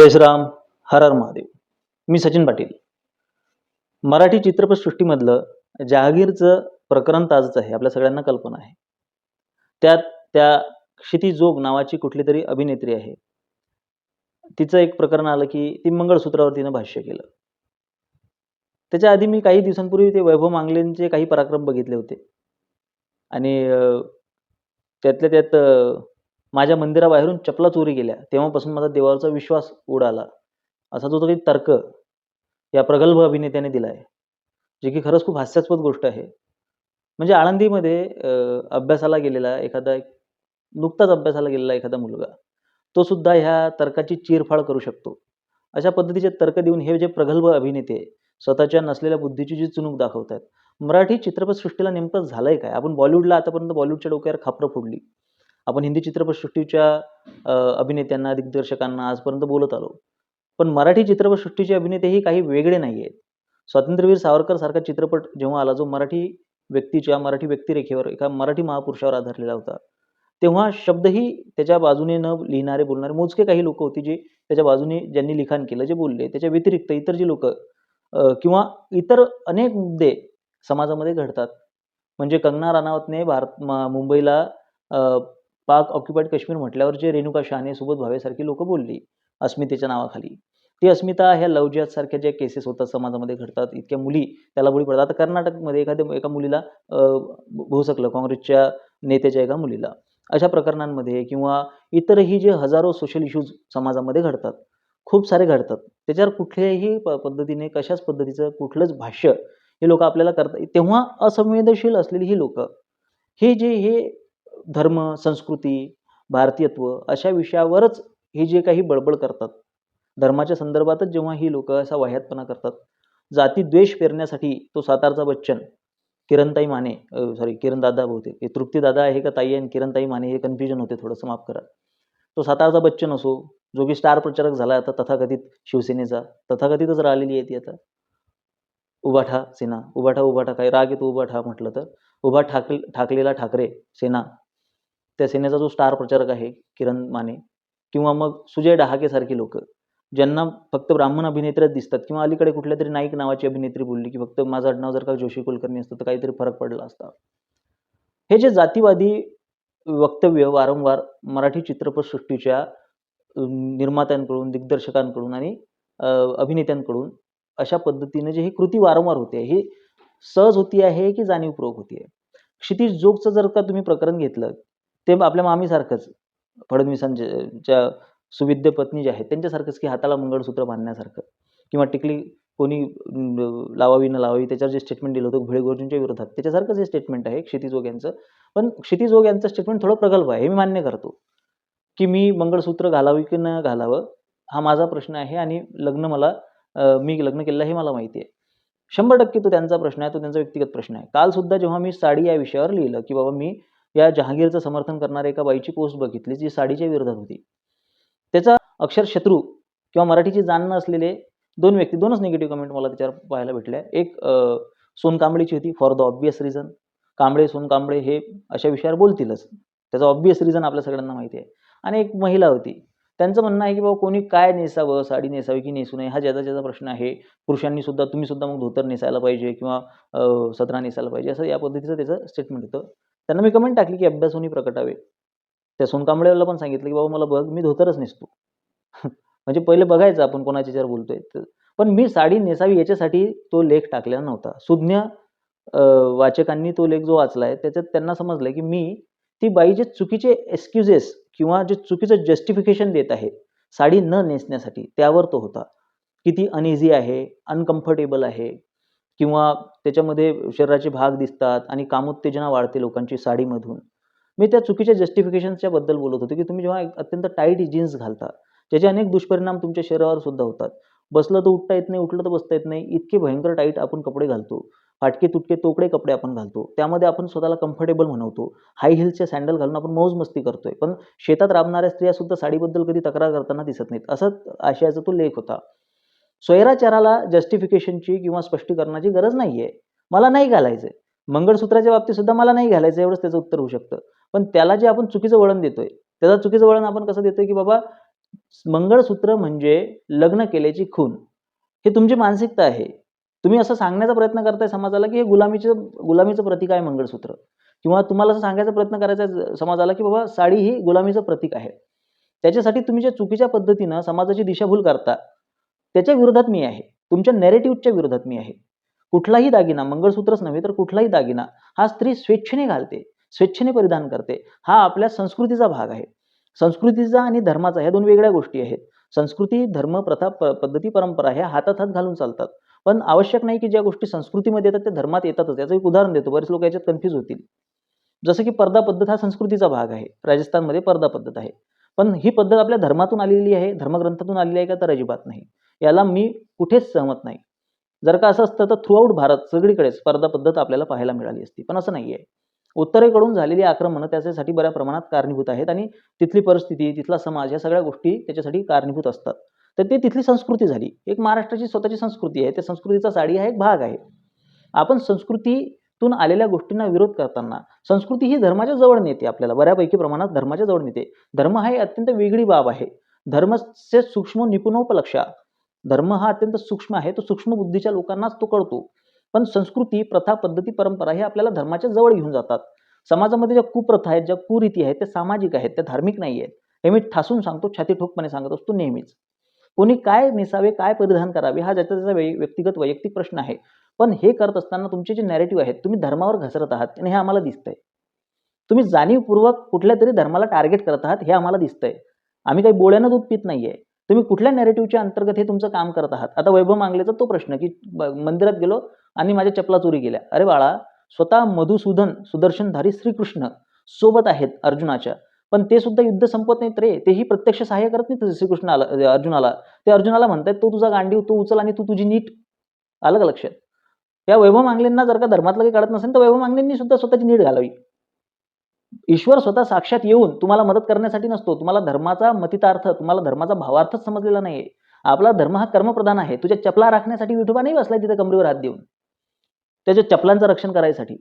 जय श्रीराम हर हर महादेव. मी सचिन पाटील. मराठी चित्रपटसृष्टीमधलं जहागीरचं प्रकरण ताजच आहे आपल्या सगळ्यांना कल्पना आहे. त्यात त्या क्षिती जोग नावाची कुठली तरी अभिनेत्री आहे. तिचं एक प्रकरण आलं की ती मंगळसूत्रावर तिनं भाष्य केलं. त्याच्या आधी मी काही दिवसांपूर्वी ते वैभव मांगलेंचे काही पराक्रम बघितले होते. आणि त्यातल्या त्यात माझ्या मंदिराबाहेरून चपला चोरी गेल्या. तेव्हापासून माझा देवावरचा विश्वास उडाला. असा जो काही तर्क या प्रगल्भ अभिनेत्याने दिला आहे जे की खरंच खूप हास्यास्पद गोष्ट आहे. म्हणजे आळंदीमध्ये अभ्यासाला गेलेला एखादा एक नुकताच अभ्यासाला गेलेला एखादा मुलगा तो सुद्धा ह्या तर्काची चीरफाड करू शकतो. अशा पद्धतीचे तर्क देऊन हे जे प्रगल्भ अभिनेते स्वतःच्या नसलेल्या बुद्धीची जी चुणूक दाखवतात मराठी चित्रपटसृष्टीला नेमकं झालंय काय? आपण बॉलिवूडला आतापर्यंत बॉलिवूडच्या डोक्यावर खापरं फोडली. आपण हिंदी चित्रपटसृष्टीच्या अभिनेत्यांना दिग्दर्शकांना आजपर्यंत बोलत आलो. पण मराठी चित्रपटसृष्टीचे अभिनेतेही काही वेगळे नाही आहेत स्वातंत्र्यवीर सावरकर सारखा चित्रपट जेव्हा आला जो मराठी व्यक्तीच्या मराठी व्यक्तिरेखेवर एका मराठी महापुरुषावर आधारलेला होता तेव्हा शब्दही त्याच्या बाजूने न लिहिणारे बोलणारे मोजके काही लोक होती जे त्याच्या बाजूने ज्यांनी लिखाण केलं जे बोलले त्याच्या व्यतिरिक्त इतर जे लोक किंवा इतर अनेक मुद्दे समाजामध्ये घडतात. म्हणजे कंगना राणावतने भारत मुंबईला पाक ऑक्युपाईड काश्मीर म्हटल्यावर जे रेणुका शहाणे सुबोध भावेसारखी लोक बोलली अस्मितेच्या नावाखाली. ती अस्मिता ह्या लवजियात सारख्या ज्या केसेस होतात समाजामध्ये घडतात इतक्या मुली त्याला बळी पडतात. आता कर्नाटकमध्ये एखाद्या एका मुलीला होऊ भोसकलं काँग्रेसच्या नेत्याच्या एका मुलीला. अशा प्रकरणांमध्ये किंवा इतरही जे हजारो सोशल इश्यूज समाजामध्ये घडतात खूप सारे घडतात त्याच्यावर कुठल्याही प पद्धतीने कशाच पद्धतीचं कुठलंच भाष्य हे लोक आपल्याला करता तेव्हा असंवेदनशील असलेली ही लोक हे जे हे धर्म संस्कृती भारतीयत्व अशा विषयावरच हे जे काही बडबड करतात. धर्माच्या संदर्भातच जेव्हा ही लोक असा वाह्यातपणा करतात जाती द्वेष पेरण्यासाठी तो सातारचा बच्चन किरणताई माने सॉरी किरणदादा बहुतेक हे तृप्तीदादा आहे का ताई आणि किरणताई माने हे कन्फ्युजन होते थोडंसं माफ करा. तो सातारचा बच्चन असो जो की स्टार प्रचारक झाला आता तथाकथित शिवसेनेचा तथाकथितच राहिलेली आहे ती आता. उभाठा सेना उभाठा उभाठा काय राग येतो उभाठा म्हटलं तर. उभा ठाक ठाकलेला ठाकरे सेना त्या सेनेचा जो स्टार प्रचारक आहे किरण माने किंवा मग सुजय डहाकेसारखी लोक ज्यांना फक्त ब्राह्मण अभिनेत्र्याच दिसतात किंवा अलीकडे कुठल्या तरी नाईक नावाची अभिनेत्री बोलली की फक्त माझं आडनाव जर का जोशी कुलकर्णी असतं तर काहीतरी फरक पडला असता. हे जे जातीवादी वक्तव्य वारंवार मराठी चित्रपटसृष्टीच्या निर्मात्यांकडून दिग्दर्शकांकडून आणि अभिनेत्यांकडून अशा पद्धतीने जे ही कृती वारंवार होते ही सहज होती आहे की जाणीवपूर्वक होती आहे? क्षितिज जोगचं जर का तुम्ही प्रकरण घेतलं ते आपल्या मामीसारखंच फडणवीसांच्या सुविद्य पत्नी जे आहेत त्यांच्यासारखंच की हाताला मंगळसूत्र बांधण्यासारखं. किंवा टिकली कोणी लावावी न लावावी त्याच्यावर जे स्टेटमेंट दिलं होतं भिडे गुरुजींच्या विरोधात त्याच्यासारखंच हे स्टेटमेंट आहे क्षितिजोग यांचं. पण क्षितिजोग यांचं स्टेटमेंट थोडं प्रगल्भ आहे हे मी मान्य करतो. की मी मंगळसूत्र घालावी की न घालावं हा माझा प्रश्न आहे आणि लग्न मला मी लग्न केलेलं हे मला माहिती आहे. शंभर टक्के तो त्यांचा प्रश्न आहे तो त्यांचा व्यक्तिगत प्रश्न आहे. काल सुद्धा जेव्हा मी साडी या विषयावर लिहिलं की बाबा मी या जहांगीरचं समर्थन करणाऱ्या एका बाईची पोस्ट बघितली जी साडीच्या विरोधात होती. त्याचा अक्षर शत्रू किंवा मराठीची जाण असलेले दोन व्यक्ती दोनच निगेटिव्ह कमेंट मला त्याच्यावर पाहायला भेटल्या. एक अं, सोन कांबळेची होती for the obvious reason Kamble सोन कांबळे हे अशा विषयावर बोलतीलच. त्याचा ऑब्वियस रिझन आपल्या सगळ्यांना माहिती आहे. आणि एक महिला होती. त्यांचं म्हणणं आहे की बाबा कोणी काय नेसावं साडी नेसावी की नेसू नये हा ज्याचा ज्याचा प्रश्न आहे. पुरुषांनी सुद्धा तुम्ही सुद्धा मग धोतर नेसायला पाहिजे किंवा सदरा नेसायला पाहिजे असं या पद्धतीचं त्याचं स्टेटमेंट होतं. त्यांना मी कमेंट टाकली की अभ्यासोनी प्रकटावे. त्या सोनकांबळेला पण सांगितलं की बाबा मला बघ मी धोतरच नेसतो. म्हणजे पहिले बघायचं आपण कोणाच्या याच्यावर बोलतोय. तर पण मी साडी नेसावी याच्यासाठी तो लेख टाकलेला नव्हता. सुज्ञ वाचकांनी तो लेख जो वाचलाय त्याच्यात त्यांना समजलंय की मी ती बाई जे चुकीचे एक्सक्युजेस किंवा जे चुकीचं जस्टिफिकेशन देत आहे साडी न नेसण्यासाठी त्यावर तो होता. की ती अनइझी आहे अनकम्फर्टेबल आहे किंवा त्याच्यामध्ये शरीराचे भाग दिसतात आणि कामोत्तेजना वाढते लोकांची साडीमधून. मी त्या चुकीच्या जस्टिफिकेशनच्या बद्दल बोलत होतो की तुम्ही जेव्हा एक अत्यंत टाईट जीन्स घालता त्याचे अनेक दुष्परिणाम तुमच्या शरीरावर सुद्धा होतात. बसलं तर उठता येत नाही उठलं तर बसता येत नाही इतके भयंकर टाईट आपण कपडे घालतो. फाटके तुटके तोकडे कपडे आपण घालतो. त्यामध्ये आपण स्वतःला कम्फर्टेबल म्हणवतो. हाय हिल्सचे सँडल घालून आपण मौज मस्ती करतोय. पण शेतात राबणाऱ्या स्त्रिया सुद्धा साडीबद्दल कधी तक्रार करताना दिसत नाहीत. असंच आशयाचा तो लेख होता. स्वैराचाराला जस्टिफिकेशनची किंवा स्पष्टीकरणाची गरज नाहीये. मला नाही घालायचंय. मंगळसूत्राच्या बाबतीत सुद्धा मला नाही घालायचं एवढंच त्याचं उत्तर होऊ शकतं. पण त्याला जे आपण चुकीचं वळण देतोय त्याचं चुकीचं वळण आपण कसं देतोय की बाबा मंगळसूत्र म्हणजे लग्न केल्याची खून. हे तुमची मानसिकता आहे. तुम्ही असं सांगण्याचा प्रयत्न करताय समाजाला की हे गुलामीचं गुलामीचं प्रतीक आहे मंगळसूत्र. किंवा तुम्हाला असं सांगायचा प्रयत्न करायचा आहे समाजाला की बाबा साडी ही गुलामीचं प्रतीक आहे. त्याच्यासाठी तुम्ही ज्या चुकीच्या पद्धतीनं समाजाची दिशाभूल करता त्याच्या विरोधात मी आहे. तुमच्या नेरेटिव्हच्या विरोधात मी आहे. कुठलाही दागिना मंगळसूत्रच नव्हे तर कुठलाही दागिना हा स्त्री स्वेच्छेने घालते स्वेच्छेने परिधान करते. हा आपल्या संस्कृतीचा भाग आहे. संस्कृतीचा आणि धर्माचा ह्या दोन वेगळ्या गोष्टी आहेत. संस्कृती धर्म प्रथा प- पद्धती परंपरा ह्या हातात हात घालून चालतात. पण आवश्यक नाही की ज्या गोष्टी संस्कृतीमध्ये येतात त्या धर्मात येतातच. याचं एक उदाहरण देतो. बरेच लोक याच्यात कन्फ्यूज होतील. जसं की पर्दा पद्धत हा संस्कृतीचा भाग आहे. राजस्थानमध्ये पर्दा पद्धत आहे. पण ही पद्धत आपल्या धर्मातून आलेली आहे. धर्मग्रंथातून आलेली आहे का तर अजिबात नाही. याला मी कुठेच सहमत नाही. जर का असं असतं तर थ्रूआउट भारत सगळीकडे स्पर्धा पद्धत आपल्याला पाहायला मिळाली असती. पण असं नाही आहे उत्तरेकडून झालेली आक्रमणं त्याच्यासाठी बऱ्या प्रमाणात कारणीभूत आहेत आणि तिथली परिस्थिती तिथला समाज या सगळ्या गोष्टी त्याच्यासाठी कारणीभूत असतात. तर ते तिथली संस्कृती झाली. एक महाराष्ट्राची स्वतःची संस्कृती आहे. त्या संस्कृतीचा साडी हा एक भाग आहे. आपण संस्कृतीतून आलेल्या गोष्टींना विरोध करताना संस्कृती ही धर्माच्या जवळ नेते आपल्याला. बऱ्यापैकी प्रमाणात धर्माच्या जवळ नेते. धर्म हा ही अत्यंत वेगळी बाब आहे. धर्मचे सूक्ष्म निपुणोपलक्षा धर्म हा अत्यंत सूक्ष्म आहे तो सूक्ष्म बुद्धीच्या लोकांनाच तो कळतो. पण संस्कृती प्रथा पद्धती परंपरा हे आपल्याला धर्माच्या जवळ घेऊन जातात. समाजामध्ये ज्या कुप्रथा आहेत ज्या कुरीती आहेत त्या सामाजिक आहेत त्या धार्मिक नाही आहेत हे मी ठासून सांगतो छाती ठोकपणे सांगत असतो नेहमीच. कोणी काय नेसावे काय परिधान करावे हा ज्याचा त्याचा व्यक्तिगत वैयक्तिक प्रश्न आहे. पण हे करत असताना तुमचे जे नॅरेटिव्ह आहेत तुम्ही धर्मावर घसरत आहात आणि हे आम्हाला दिसतंय. तुम्ही जाणीवपूर्वक कुठल्या तरी धर्माला टार्गेट करत आहात हे आम्हाला दिसतंय. आम्ही काही बोळ्यानं दूध पित नाहीये. तुम्ही कुठल्या नॅरेटिव्हच्या अंतर्गत हे तुमचं काम करत आहात? आता वैभव मांगलेचा तो प्रश्न की मंदिरात गेलो आणि माझ्या चपला चोरी गेल्या. अरे बाळा स्वतः मधुसूदन सुदर्शनधारी श्रीकृष्ण सोबत आहेत अर्जुनाच्या. पण ते सुद्धा युद्ध संपत नाहीत रे. तेही प्रत्यक्ष सहाय्य करत नाहीत श्रीकृष्णाला अ, अर्जुनाला. ते अर्जुनाला म्हणतात तो तुझा गांडीव तो उचल आणि तू तुझी नीट. आलं का लक्षात? या वैभव मांगलेंना जर का धर्मातलं काही कळत नसेल तर वैभव मांगलेंनी सुद्धा स्वतःची नीट घालावी. ईश्वर स्वतः साक्षात येऊन तुम्हाला मदत करण्यासाठी नसतो. तुम्हाला धर्माचा मतितार्थ तुम्हाला धर्माचा भावार्थच समजलेला नाहीये. आपला धर्म हा कर्मप्रधान आहे. तुझ्या चपला राखण्यासाठी विठोबा नाही बसलाय तिथे कमरेवर हात देऊन. त्याच्या चपलांचं रक्षण करायसाठी.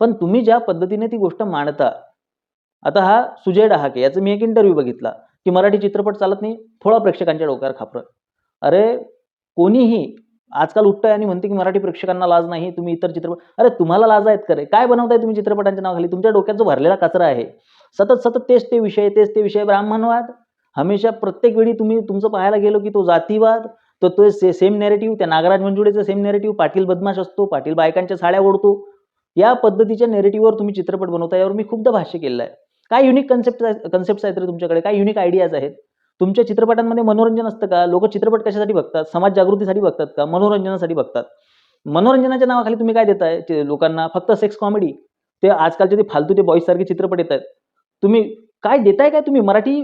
पण तुम्ही ज्या पद्धतीने ती गोष्ट मांडता आता हा सुजय डहाके याचा मी एक इंटरव्ह्यू बघितला की मराठी चित्रपट चालत नाही थोडा प्रेक्षकांच्या डोक्यावर खापर. अरे कोणीही आजकाल उठतंय आणि म्हणते की मराठी प्रेक्षकांना लाज नाही तुम्ही इतर चित्रपट अरे तुम्हाला लाज आहेत करे काय बनवताय तुम्ही चित्रपटांच्या नावाखाली? तुमच्या डोक्यात जो भरलेला कचरा आहे सतत सतत तेच ते विषय तेच ते विषय ब्राह्मणवाद हमेशा प्रत्येक वेळी तुम्ही तुमचं पाहायला गेलो की तो जातीवाद तर तो से सेम नेरेटिव्ह त्या नागराज मंजुळेचं सेम नेरेटिव्ह पाटील बदमाश असतो पाटील बायकांच्या साड्या ओढतो. या पद्धतीच्या नेरेटिव्हवर तुम्ही चित्रपट बनवता यावर मी खूपदा भाष्य केलेलं आहे काय युनिक कन्सेप्ट कन्सेप्ट आहेत रे तुमच्याकडे? काय युनिक आयडियाज आहेत? तुमच्या चित्रपटांमध्ये मनोरंजन असतं का? लोक चित्रपट कशासाठी बघतात? समाज जागृतीसाठी बघतात का? मनोरंजनासाठी बघतात? मनोरंजनाच्या नावाखाली तुम्ही काय देताय? लोकांना फक्त सेक्स कॉमेडी ते आजकालचे ते फालतू ते बॉईज सारखे चित्रपट येत आहेत. तुम्ही काय देताय काय तुम्ही? मराठी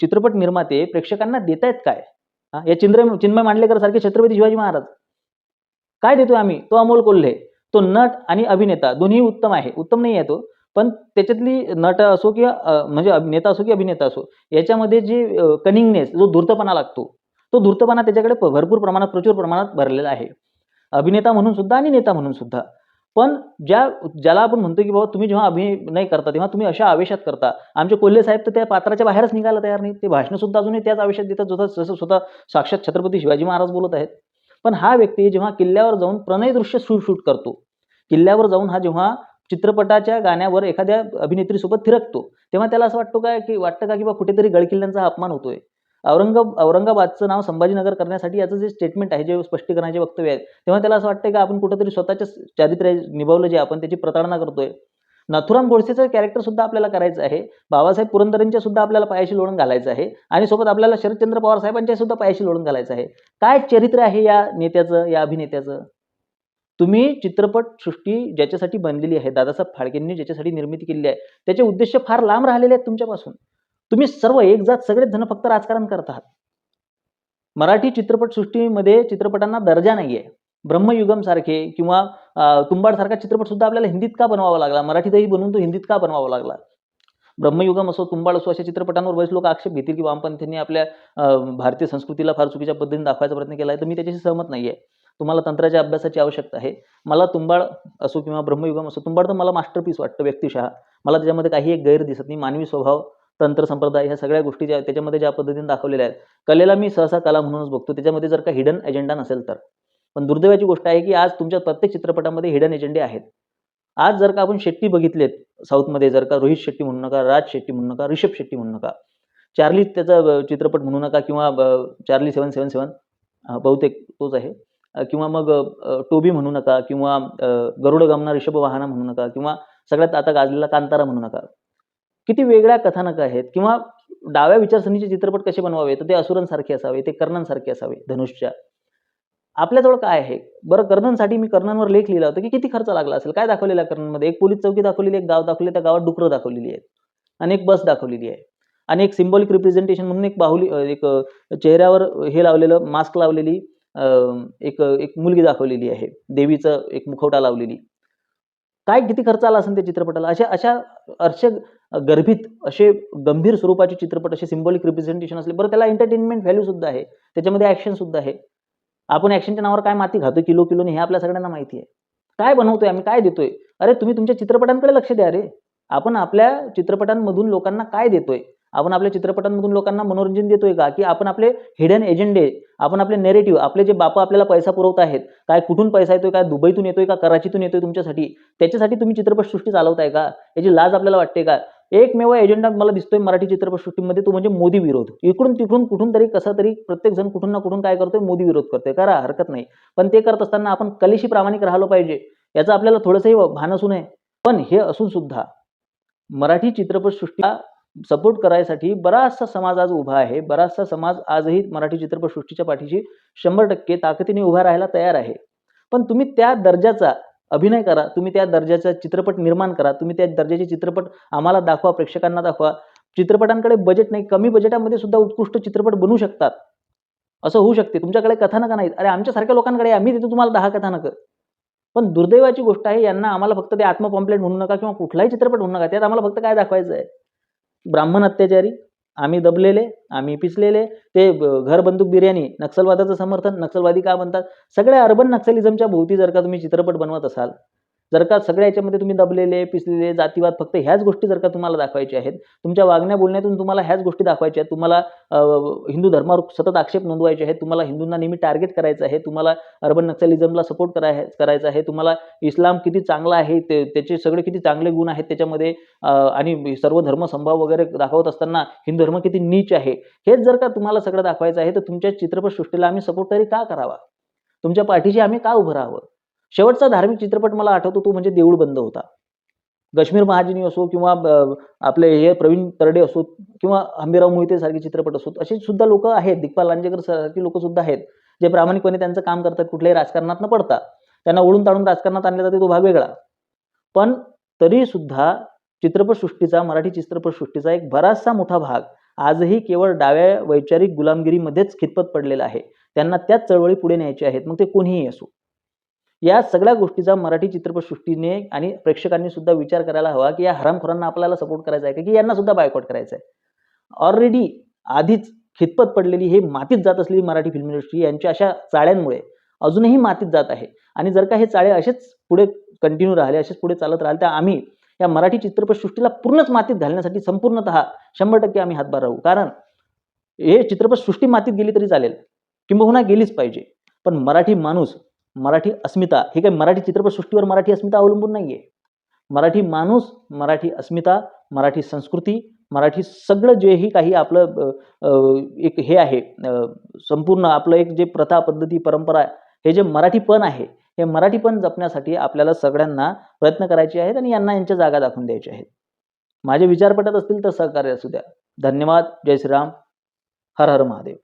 चित्रपट निर्माते प्रेक्षकांना देतायत काय? या चिंद्र चिन्मय मांडलेकर सारखे छत्रपती शिवाजी महाराज. काय देतोय आम्ही? तो अमोल कोल्हे तो नट आणि अभिनेता दोन्ही उत्तम आहे. उत्तम नाही आहे तो. पण त्याच्यातली नट असो किंवा म्हणजे अभिनेता असो की अभिनेता असो याच्यामध्ये जी कनिंगनेस जो धूर्तपणा लागतो तो धूर्तपणा त्याच्याकडे भरपूर प्रमाणात प्रचूर प्रमाणात भरलेला आहे. अभिनेता म्हणून सुद्धा आणि नेता म्हणून सुद्धा. पण ज्या ज्याला आपण म्हणतो की बाबा तुम्ही जेव्हा अभिनय करता तेव्हा तुम्ही अशा आवेशात करता. आमचे कोल्हे साहेब तर त्या पात्राच्या बाहेरच निघायला तयार नाही ते भाषण सुद्धा अजूनही त्याच आवेशात देतात जसं जसं स्वतः साक्षात छत्रपती शिवाजी महाराज बोलत आहेत. पण हा व्यक्ती जेव्हा किल्ल्यावर जाऊन प्रणय दृश्य शूट शूट करतो. किल्ल्यावर जाऊन हा जेव्हा चित्रपटाच्या गाण्यावर एखाद्या अभिनेत्रीसोबत थिरकतो तेव्हा त्याला असं वाटतो काय की वाटतं का की बा कुठेतरी गडकिल्ल्यांचा अपमान होतोय? औरंग औरंगाबादचं नाव संभाजीनगर करण्यासाठी याचं जे स्टेटमेंट आहे जे स्पष्टीकरणाचे वक्तव्य आहे तेव्हा त्याला असं वाटतं की आपण कुठेतरी स्वतःच्या चारित्र्य निभावलं जे आपण त्याची प्रताडणा करतोय? नथुराम गोडसेचं कॅरेक्टर सुद्धा आपल्याला करायचं आहे बाबासाहेब पुरंदरेंच्या सुद्धा आपल्याला पायाशी लोळून घालायचं आहे आणि सोबत आपल्याला शरदचंद्र पवार साहेबांच्या सुद्धा पायाशी लोळून घालायचं आहे. काय चरित्र आहे या नेत्याचं या अभिनेत्याचं? तुम्ही चित्रपट सृष्टी ज्याच्यासाठी बनलेली आहे दादासाहेब फाळकेंनी ज्याच्यासाठी निर्मिती केलेली आहे त्याचे उद्देश फार लांब राहिलेले आहेत तुमच्यापासून. तुम्ही सर्व एक जात सगळेच जण फक्त राजकारण करत आहात. मराठी चित्रपट सृष्टीमध्ये चित्रपटांना दर्जा नाहीये. ब्रह्मयुगम सारखे किंवा अं, तुंबाड सारखा चित्रपट सुद्धा आपल्याला हिंदीत का बनवावा लागला? मराठीतही बनवून तो हिंदीत का बनवावा लागला? ब्रह्मयुगम असो तुंबाड असो अशा चित्रपटांवर बरेच लोक आक्षेप घेतील की वामपंथींनी आपल्या भारतीय संस्कृतीला फार चुकीच्या पद्धतीने दाखवायचा प्रयत्न केला आहे तर मी त्याच्याशी सहमत नाही आहे तुम्हाला तंत्राच्या अभ्यासाची आवश्यकता आहे. मला तुंबाळ असो किंवा ब्रह्मयुगम असो तुंबाळ तर मला मास्टरपीस वाटतं व्यक्तिशः. मला त्याच्यामध्ये काही एक गैर दिसत नाही. मानवी स्वभाव तंत्र संप्रदाय ह्या सगळ्या गोष्टी ज्या त्याच्यामध्ये ज्या पद्धतीने दाखवलेल्या आहेत. कलेला मी सहसा कला म्हणूनच बघतो. त्याच्यामध्ये जर का हिडन एजेंडा नसेल तर. पण दुर्दैवाची गोष्ट आहे की आज तुमच्या प्रत्येक चित्रपटामध्ये हिडन एजेंडे आहेत. आज जर का आपण शेट्टी बघितलेत साऊथमध्ये जर का रोहित शेट्टी म्हणू नका राज शेट्टी म्हणू नका रिषभ शेट्टी म्हणू नका चार्ली त्याचा चित्रपट म्हणू नका किंवा चार्ली सेवन सेवन सेवन बहुतेक तोच आहे. किंवा मग टोबी म्हणू नका किंवा गरुड गमना ऋषभ वाहना म्हणू नका किंवा सगळ्यात आता गाजलेला कांतारा म्हणू नका. किती वेगळ्या कथानक आहेत किंवा डाव्या विचारसरणीचे चित्रपट कसे बनवावे? तर ते असुरांसारखे असावे ते कर्णांसारखे असावे धनुषच्या. आपल्याजवळ काय आहे? बरं कर्णांसाठी मी कर्णांवर लेख लिहिला होता की किती खर्च लागला असेल? काय दाखवलेला आहे एक पोलीस चौकी दाखवलेली एक गाव दाखवले त्या गावात डुकरं दाखवलेली आहेत. आणि एक बस दाखवलेली आहे. आणि एक सिम्बॉलिक रिप्रेझेंटेशन म्हणून एक बाहुली एक चेहऱ्यावर हे लावलेलं मास्क लावलेली एक एक मुलगी दाखवलेली आहे. देवीचं एक मुखवटा लावलेली. काय किती खर्च आला असेल त्या चित्रपटाला? अशा अशा अर्श गर्भित असे गंभीर स्वरूपाचे चित्रपट असे सिम्बॉलिक रिप्रेझेंटेशन असले बरं त्याला एंटरटेनमेंट व्हॅल्यू सुद्धा आहे. त्याच्यामध्ये ॲक्शन सुद्धा आहे. आपण ॲक्शनच्या नावावर काय माती खातो किलो किलोने हे आपल्या सगळ्यांना माहिती आहे. काय बनवतोय आम्ही काय देतोय? अरे तुम्ही तुमच्या चित्रपटांकडे लक्ष द्या रे. आपण आपल्या चित्रपटांमधून लोकांना काय देतोय? आपण आपल्या चित्रपटांमधून लोकांना मनोरंजन देतोय का? की आपण आपले हिडन एजेंडे आपण आपले नेरेटिव्ह आपले जे बापा आपल्याला पैसा पुरवत आहेत काय कुठून पैसा येतोय काय दुबईतून येतोय का कराचीतून येतोय तुमच्यासाठी त्याच्यासाठी तुम्ही चित्रपटसृष्टी चालवताय का? याची लाज आपल्याला वाटते का? एकमेव एजेंडा मला दिसतोय मराठी चित्रपटसृष्टीमध्ये तो म्हणजे मोदी विरोध. इकडून तिकडून कुठून तरी कसा तरी प्रत्येक जण कुठून ना कुठून काय करतोय मोदी विरोध करतोय. करा हरकत नाही. पण ते करत असताना आपण कलेशी प्रामाणिक राहिलो पाहिजे. याचं आपल्याला थोडंसंही भान असू नये. पण हे असून सुद्धा मराठी चित्रपटसृष्टीला सपोर्ट करायसाठी बराचसा समाज आज उभा आहे. बराचसा समाज आजही मराठी चित्रपटसृष्टीच्या पाठीशी शंभर टक्के ताकदीने उभा राहायला तयार आहे. पण तुम्ही त्या दर्जाचा अभिनय करा तुम्ही त्या दर्जाचा चित्रपट निर्माण करा तुम्ही त्या दर्जाचे चित्रपट आम्हाला दाखवा प्रेक्षकांना दाखवा. चित्रपटांकडे बजेट नाही कमी बजेटामध्ये सुद्धा उत्कृष्ट चित्रपट बनू शकतात. असं होऊ शकते. तुमच्याकडे कथानकं नाहीत. अरे आमच्यासारख्या लोकांकडे आम्ही देतो तुम्हाला दहा कथानकं पण दुर्दैवाची गोष्ट आहे यांना आम्हाला फक्त ते आत्मपॉम्प्लेट म्हणू नका किंवा कुठलाही चित्रपट म्हणू नका त्यात आम्हाला फक्त काय दाखवायचं आहे? ब्राह्मण अत्याचारी आम्ही दबलेले आम्ही पिचलेले ते घर बंदूक बिर्याणी नक्षलवादाचं समर्थन नक्षलवादी का म्हणतात सगळ्या अर्बन नक्षलिझमच्या भोवती जर का तुम्ही चित्रपट बनवत असाल जर का सगळ्या याच्यामध्ये तुम्ही दबलेले पिसलेले जातीवाद फक्त ह्याच गोष्टी जर का तुम्हाला दाखवायच्या आहेत तुमच्या वागण्या बोलण्यातून तुम्हाला ह्याच गोष्टी दाखवायच्या आहेत. तुम्हाला हिंदू धर्मावर सतत आक्षेप नोंदवायचे आहेत. तुम्हाला हिंदूंना नेहमी टार्गेट करायचं आहे. तुम्हाला अर्बन नक्सलिझमला सपोर्ट कराय करायचा आहे. तुम्हाला इस्लाम किती चांगला आहे ते त्याचे सगळे किती चांगले गुण आहेत त्याच्यामध्ये आणि सर्व धर्म संभाव वगैरे दाखवत असताना हिंदू धर्म किती नीच आहे हेच जर का तुम्हाला सगळं दाखवायचं आहे तर तुमच्या चित्रपटसृष्टीला आम्ही सपोर्ट तरी का करावा? तुमच्या पाठीशी आम्ही का उभं राहावं? शेवटचा धार्मिक चित्रपट मला आठवतो तो म्हणजे देऊळ बंद होता. कश्मीर महाजनी असो किंवा आपले हे प्रवीण तरडे असोत किंवा हंबीराव मोहिते सारखे चित्रपट असोत असे सुद्धा लोक आहेत. दिग्पाल लांजेकर सारखी लोक सुद्धा आहेत जे प्रामाणिकपणे त्यांचं काम करतात कुठल्याही राजकारणात न पडता. त्यांना ओढून ताणून राजकारणात आणले जाते तो भाग वेगळा. पण तरी सुद्धा चित्रपटसृष्टीचा मराठी चित्रपटसृष्टीचा एक बराचसा मोठा भाग आजही केवळ डाव्या वैचारिक गुलामगिरीमध्येच खितपत पडलेला आहे. त्यांना त्याच चळवळी पुढे न्यायची आहेत मग ते कोणीही असो. या सगळ्या गोष्टीचा मराठी चित्रपटसृष्टीने आणि प्रेक्षकांनी सुद्धा विचार करायला हवा की या हरामखोरांना आपल्याला सपोर्ट करायचा आहे की यांना सुद्धा बायकॉट करायचा आहे ऑलरेडी आधीच खितपत पडलेली हे मातीत जात असलेली मराठी फिल्म इंडस्ट्री यांच्या अशा चाळ्यांमुळे अजूनही मातीत जात आहे. आणि जर का हे चाळे असेच पुढे कंटिन्यू राहिले असेच पुढे चालत राहिले तर आम्ही या मराठी चित्रपटसृष्टीला पूर्णच मातीत घालण्यासाठी संपूर्णतः शंभर टक्के आम्ही हातभार राहू. कारण हे चित्रपटसृष्टी मातीत गेली तरी चालेल. किंबहुना गेलीच पाहिजे. पण मराठी माणूस मराठी अस्मिता हे काही मराठी चित्रपटसृष्टीवर मराठी अस्मिता अवलंबून नाही आहे मराठी माणूस मराठी अस्मिता मराठी संस्कृती मराठी सगळं जेही काही आपलं एक हे आहे संपूर्ण आपलं एक जे प्रथा पद्धती परंपरा आहे, हे जे मराठीपण आहे हे मराठीपण जपण्यासाठी आपल्याला सगळ्यांना प्रयत्न करायचे आहेत आणि यांना यांच्या जागा दाखवून द्यायच्या आहेत. माझे विचार पटत असतील तर सहकार्य असू द्या. धन्यवाद. जय श्रीराम. हर हर महादेव.